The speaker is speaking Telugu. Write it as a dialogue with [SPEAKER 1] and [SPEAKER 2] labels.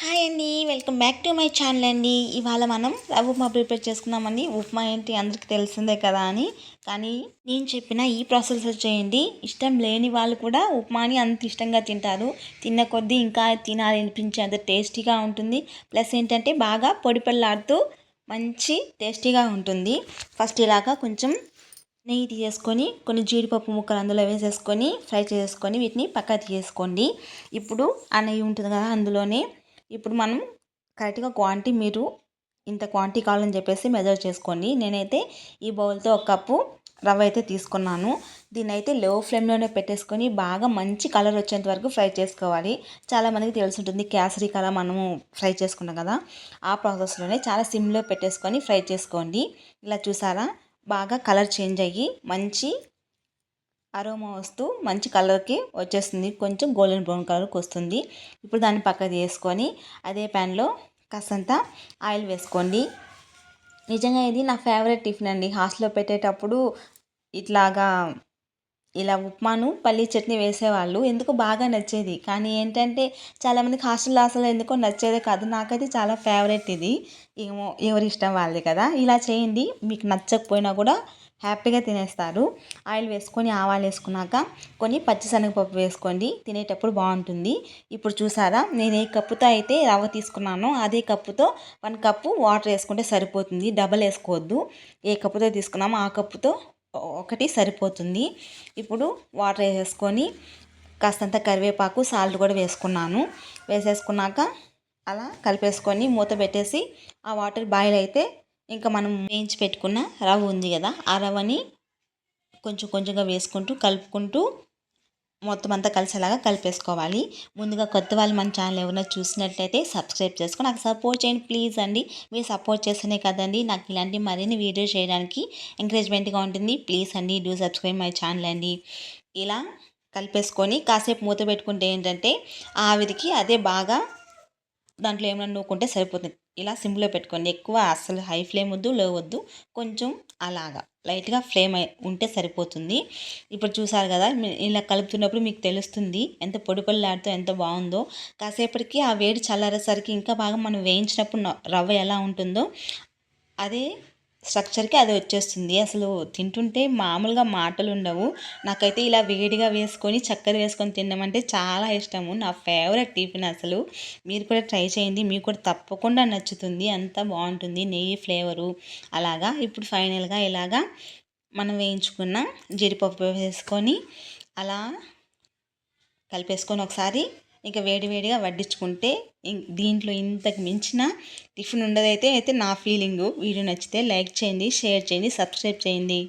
[SPEAKER 1] హాయ్ అండి welcome back to my channel అండి. ఇవాళ మనం రవ్వ ఉప్మా ప్రిపేర్ చేసుకుందామండి ఉప్మా ఏంటి అందరికి తెలిసిందే కదా అని. కానీ నేను చెప్పిన ఈ ప్రాసెస్ చేయండి. ఇష్టం లేని వాళ్ళు కూడా ఉప్మాని అంత ఇష్టంగా తింటారు. తిన్న కొద్దీ ఇంకా తినాలనిపించే అంత టేస్టీగా ఉంటుంది. ప్లస్ ఏంటంటే బాగా పొడి మంచి టేస్టీగా ఉంటుంది. ఫస్ట్ ఇలాగా కొంచెం నెయ్యి తీసేసుకొని కొన్ని జీడిపప్పు ముక్కలు అందులో వేసేసుకొని ఫ్రై చేసుకొని వీటిని పక్క తీసేసుకోండి. ఇప్పుడు ఆ నెయ్యి ఉంటుంది కదా అందులోనే ఇప్పుడు మనం కరెక్ట్గా క్వాంటిటీ మీరు ఇంత క్వాంటిటీ కావాలని చెప్పేసి మెజర్ చేసుకోండి నేనైతే ఈ బౌల్తో ఒక కప్పు రవ్వ అయితే తీసుకున్నాను. దీన్ని అయితే లో ఫ్లేమ్లోనే పెట్టేసుకొని బాగా మంచి కలర్ వచ్చేంత వరకు ఫ్రై చేసుకోవాలి. చాలామందికి తెలిసి ఉంటుంది కేసరి కలర్ మనము ఫ్రై చేసుకున్నాం కదా. ఆ ప్రాసెస్లోనే చాలా సిమ్లో పెట్టేసుకొని ఫ్రై చేసుకోండి. ఇలా చూసారా? బాగా కలర్ చేంజ్ అయ్యి మంచి అరోమా వస్తూ మంచి కలర్కి వచ్చేస్తుంది. కొంచెం గోల్డెన్ బ్రౌన్ కలర్కి వస్తుంది. ఇప్పుడు దాన్ని పక్కకు తీసుకొని అదే ప్యాన్లో కాసంత ఆయిల్ వేసుకోండి. నిజంగా ఇది నా ఫేవరెట్ టిఫిన్ అండి. హాస్టల్లో పెట్టేటప్పుడు ఇట్లాగా ఇలా ఉప్మాను పల్లీ చట్నీ వేసేవాళ్ళు. ఎందుకు బాగా నచ్చేది. కానీ ఏంటంటే చాలామందికి హాస్టల్లో అసలు ఎందుకో నచ్చేదే కాదు. నాకైతే చాలా ఫేవరెట్ ఇది. ఏమో ఎవరి ఇష్టం వాళ్ళది కదా. ఇలా చేయండి. మీకు నచ్చకపోయినా కూడా హ్యాపీగా తినేస్తారు. ఆయిల్ వేసుకొని ఆవాలు వేసుకున్నాక కొన్ని పచ్చిశనగపప్పు వేసుకోండి. తినేటప్పుడు బాగుంటుంది. ఇప్పుడు చూసారా? నేను ఏ కప్పుతో అయితే రవ్వ తీసుకున్నానో అదే కప్పుతో వన్ కప్పు వాటర్ వేసుకుంటే సరిపోతుంది. డబల్ వేసుకోవద్దు. ఏ కప్పుతో తీసుకున్నామో ఆ కప్పుతో ఒకటి సరిపోతుంది. ఇప్పుడు వాటర్ వేసేసుకొని కాస్తంత కరివేపాకు సాల్ట్ కూడా వేసుకున్నాను. వేసేసుకున్నాక అలా కలిపేసుకొని మూత పెట్టేసి ఆ వాటర్ బాయిల్ అయితే ఇంకా మనం వేయించి పెట్టుకున్న రవ్వ ఉంది కదా ఆ రవ్వని కొంచెం కొంచెంగా వేసుకుంటూ కలుపుకుంటూ మొత్తం అంతా కలిసేలాగా కలిపేసుకోవాలి. ముందుగా కొత్త వాళ్ళు మన ఛానల్ ఎవరైనా చూసినట్లయితే సబ్స్క్రైబ్ చేసుకొని నాకు సపోర్ట్ చేయండి ప్లీజ్ అండి. మీరు సపోర్ట్ చేస్తేనే కదండి నాకు ఇలాంటి మరిన్ని వీడియోస్ చేయడానికి ఎంకరేజ్మెంట్గా ఉంటుంది. ప్లీజ్ అండి డూ సబ్స్క్రైబ్ మై ఛానల్ అండి. ఇలా కలిపేసుకొని కాసేపు మూత పెట్టుకుంటే ఏంటంటే ఆవిరికి అదే బాగా దాంట్లో ఏమైనా నూకుంటే సరిపోతుంది. ఇలా సిమ్లో పెట్టుకోండి. ఎక్కువ అసలు హై ఫ్లేమ్ వద్దు లో వద్దు. కొంచెం అలాగా. లైట్గా ఫ్లేమ్ ఉంటే సరిపోతుంది. ఇప్పుడు చూసారు కదా ఇలా కలుపుతున్నప్పుడు మీకు తెలుస్తుంది ఎంత పొడి పొడిలాడుతూ ఎంత బాగుందో. కాసేపటికి ఆ వేడి చల్లారేసరికి ఇంకా బాగా మనం వేయించినప్పుడు రవ్వ ఎలా ఉంటుందో అదే స్ట్రక్చర్కి అది వచ్చేస్తుంది. అసలు తింటుంటే మామూలుగా మాటలు ఉండవు నాకైతే ఇలా వేడిగా వేసుకొని చక్కెర వేసుకొని తినడం చాలా ఇష్టము. నా ఫేవరెట్ టిఫిన్ అసలు. మీరు కూడా ట్రై చేయండి. మీకు కూడా తప్పకుండా నచ్చుతుంది. అంత బాగుంటుంది నెయ్యి ఫ్లేవరు. అలాగా ఇప్పుడు ఫైనల్గా ఇలాగా మనం వేయించుకున్న జీడిపప్పు వేసుకొని అలా కలిపేసుకొని ఒకసారి ఇంకా వేడివేడిగా వడ్డించుకుంటే దీంట్లో ఇంతకు మించిన టిఫిన్ ఉండదైతే అయితే నా ఫీలింగు. వీడియో నచ్చితే లైక్ చేయండి షేర్ చేయండి సబ్స్క్రైబ్ చేయండి.